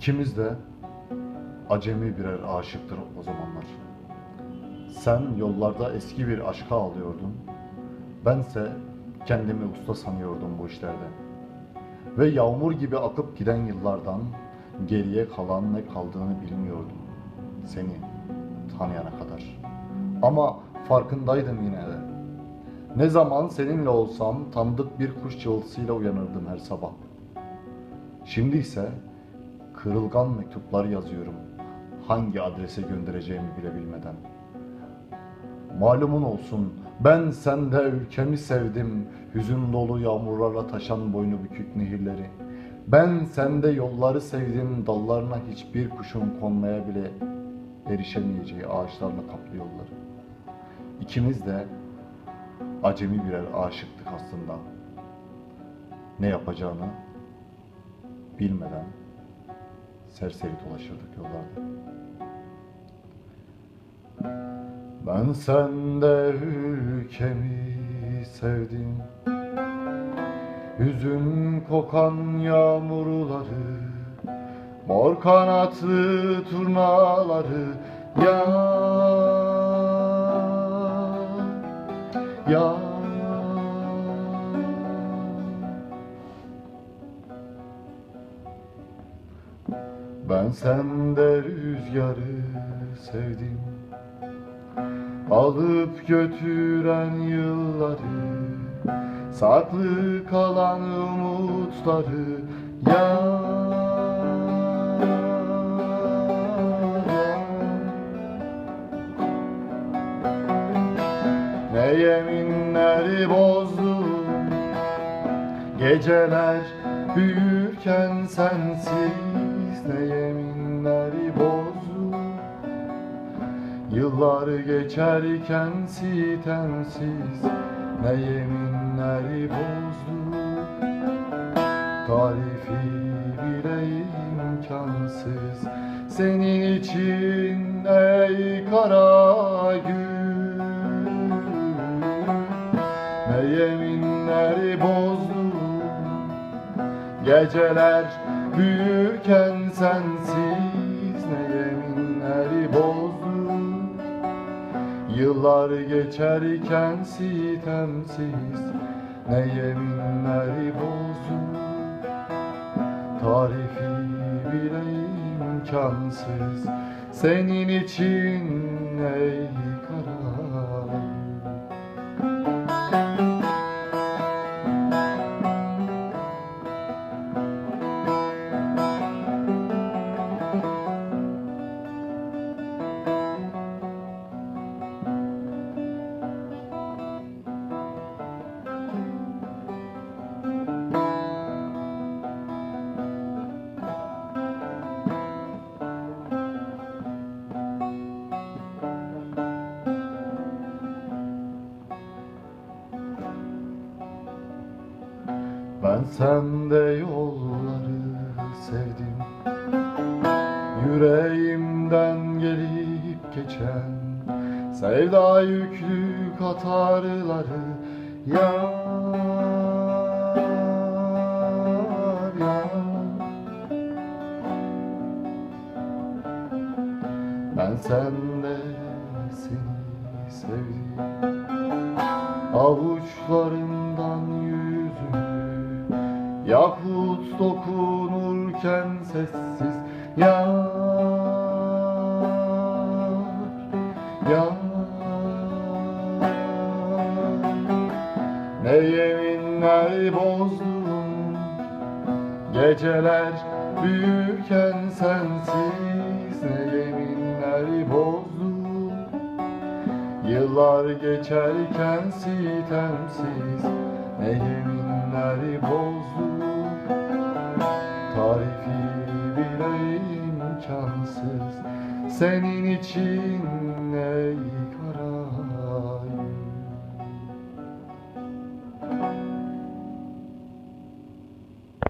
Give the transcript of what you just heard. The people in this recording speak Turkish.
İkimiz de acemi birer aşıktır o zamanlar. Sen yollarda eski bir aşka ağlıyordun. Bense kendimi usta sanıyordum bu işlerde. Ve yağmur gibi akıp giden yıllardan geriye kalan ne kaldığını bilmiyordum. Seni tanıyana kadar. Ama farkındaydım yine de. Ne zaman seninle olsam tanıdık bir kuş cıvıltısıyla uyanırdım her sabah. Şimdi ise kırılgan mektuplar yazıyorum. Hangi adrese göndereceğimi bile bilmeden. Malumun olsun ben sende ülkemi sevdim. Hüzün dolu yağmurlarla taşan boynu bükük nehirleri. Ben sende yolları sevdim. Dallarına hiçbir kuşun konmaya bile erişemeyeceği ağaçlarla kaplı yolları. İkimiz de acemi birer aşıktık aslında. Ne yapacağını bilmeden serseri dolaşırdık yollarda. Ben sende ülkemi sevdim Hüzün kokan yağmurları Mor kanatlı turnaları Ya Ya Ben sende rüzgarı sevdim. Alıp götüren yılları Saklı kalan umutları Ya Ne yeminleri bozdum Geceler büyürken sensiz Ne yeminleri bozdum Yıllar geçerken sitemsiz Ne yeminleri bozdum Tarifi bile imkansız Senin için ey kara Geceler büyürken sensiz Ne yeminleri bozdum Yıllar geçerken sitemsiz Ne yeminleri bozdum Tarifi bile imkansız Senin için ey Ben sende yolları sevdim. Yüreğimden gelip geçen Sevda yüklü katarları Yar yar. Ben sende seni sevdim. Avuçlarından yüzünü Yakut dokunurken sessiz Yar Yar. Ne yeminler bozdum Geceler büyürken sensiz. Ne yeminler bozdum Yıllar geçerken sitemsiz. Ne yeminler bozdum Tarifi bile imkansız. Senin için ey